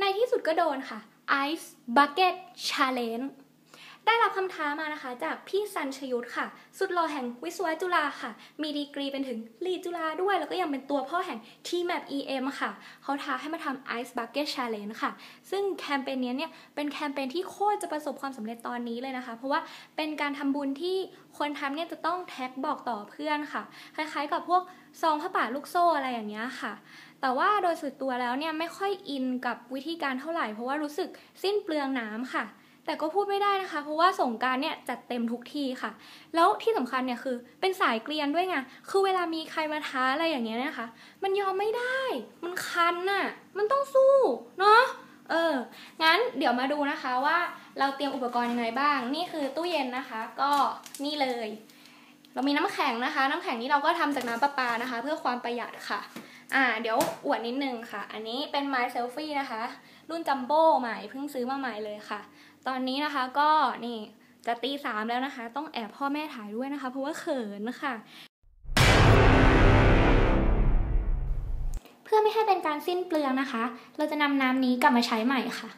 ในที่สุดก็โดนค่ะ Ice Bucket Challenge ได้รับคำท้ามานะคะ จากพี่ซันชยุทธค่ะ สุดหล่อแห่งวิศวะจุฬาค่ะ มีดีกรีเป็นถึงลีจุฬาด้วย แล้วก็ยังเป็นตัวพ่อแห่ง TMAP EM ค่ะ เขาท้าให้มาทำ Ice Bucket Challenge ค่ะ ซึ่งแคมเปญนี้เนี่ย เป็นแคมเปญที่โคตรจะประสบความสำเร็จตอนนี้เลยนะคะ เพราะว่าเป็นการทำบุญที่คนทำเนี่ยจะต้องแท็กบอกต่อเพื่อนค่ะ คล้ายๆ กับพวกซองผ้าป่าลูกโซ่อะไรอย่างเงี้ยค่ะ แต่ว่าโดยส่วนตัวแล้วเนี่ยไม่ค่อยอินกับวิธีการเท่าไหร่ เพราะว่ารู้สึกสิ้นเปลืองน้ำค่ะ แต่ก็พูดไม่ได้นะคะ เพราะว่าสงการเนี่ยจัดเต็มทุกทีค่ะ แล้วที่สำคัญเนี่ยคือเป็นสายเกลียนด้วยไงคือเวลามีใครมาท้าอะไรอย่างเงี้ยนะคะ มันยอมไม่ได้ มันคันน่ะ มันต้องสู้เนาะเออ งั้นเดี๋ยวมาดูนะคะว่าเราเตรียมอุปกรณ์ยังไงบ้าง นี่คือตู้เย็นนะคะ ก็นี่เลย เรามีน้ำแข็งนะคะ น้ำแข็งนี้เราก็ทำจากน้ำประปานะคะ เพื่อความประหยัดค่ะ อ่า เดี๋ยวอวดนิดนึงค่ะ อันนี้เป็นไม้เซลฟี่นะคะ รุ่นจัมโบ้ใหม่เพิ่งซื้อมาใหม่เลยค่ะ ตอนนี้นะคะก็นี่จะตีสามแล้วนะคะ ต้องแอบพ่อแม่ถ่ายด้วยนะคะ เพราะว่าเขินค่ะเพื่อไม่ให้เป็นการสิ้นเปลืองนะคะ เราจะนำน้ำนี้กลับมาใช้ใหม่ค่ะ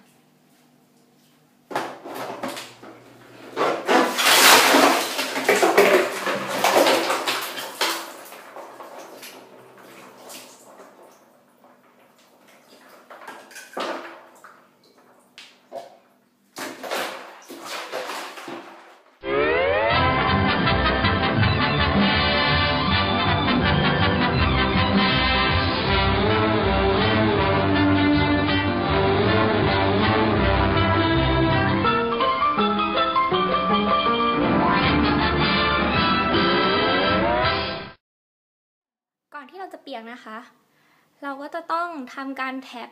ก่อนที่เราจะเปียกนะคะ เราก็จะต้องทำการแท็ก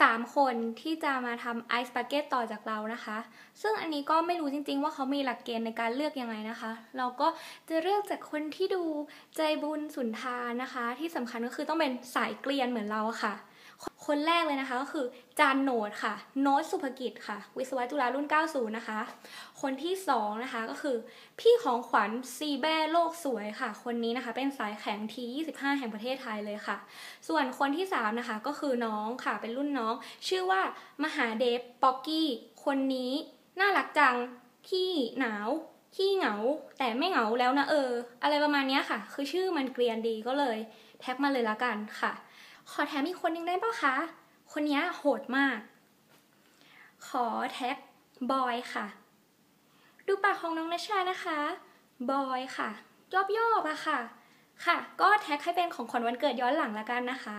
สามคนที่จะมาทำไอซ์ u กเก็ตต่อจากเรานะคะ ซึ่งอันนี้ก็ไม่รู้จริงๆ ว่าเขามีหลักเกณฑ์ในการเลือกยังไงนะคะ เราก็จะเลือกจากคนที่ดูใจบุญสุนทานนะคะ ที่สำคัญก็คือต้องเป็นสายเกลียนเหมือนเราค่ะ คนแรกเลยนะคะก็คือจานโนดค่ะ โน้ตสุภกิจค่ะ วิศวะจุฬารุ่น 90 นะคะ คนที่สองนะคะก็คือ พี่ของขวัญซีแบ้โลกสวยค่ะ คนนี้นะคะเป็นสายแข็งที 25 แห่งประเทศไทยเลยค่ะ ส่วนคนที่สามนะคะก็คือน้องค่ะเป็นรุ่นน้อง ชื่อว่ามหาเดฟป๊อกกี้ คนนี้น่ารักจังขี้หนาวขี้เหงา แต่ไม่เหงาแล้วนะเออ อะไรประมาณนี้ค่ะ คือชื่อมันเกรียนดีก็เลย แท็กมาเลยละกันค่ะ ขอแถมอีกคนนึงได้ปะคะ คนนี้โหดมาก ขอแท็กบอยค่ะ ดูปากของน้องนชชานะคะบอยค่ะยอบยอบๆอะค่ะ ค่ะ ก็แท็กให้เป็นของขวัญวันเกิดย้อนหลังละกันนะคะ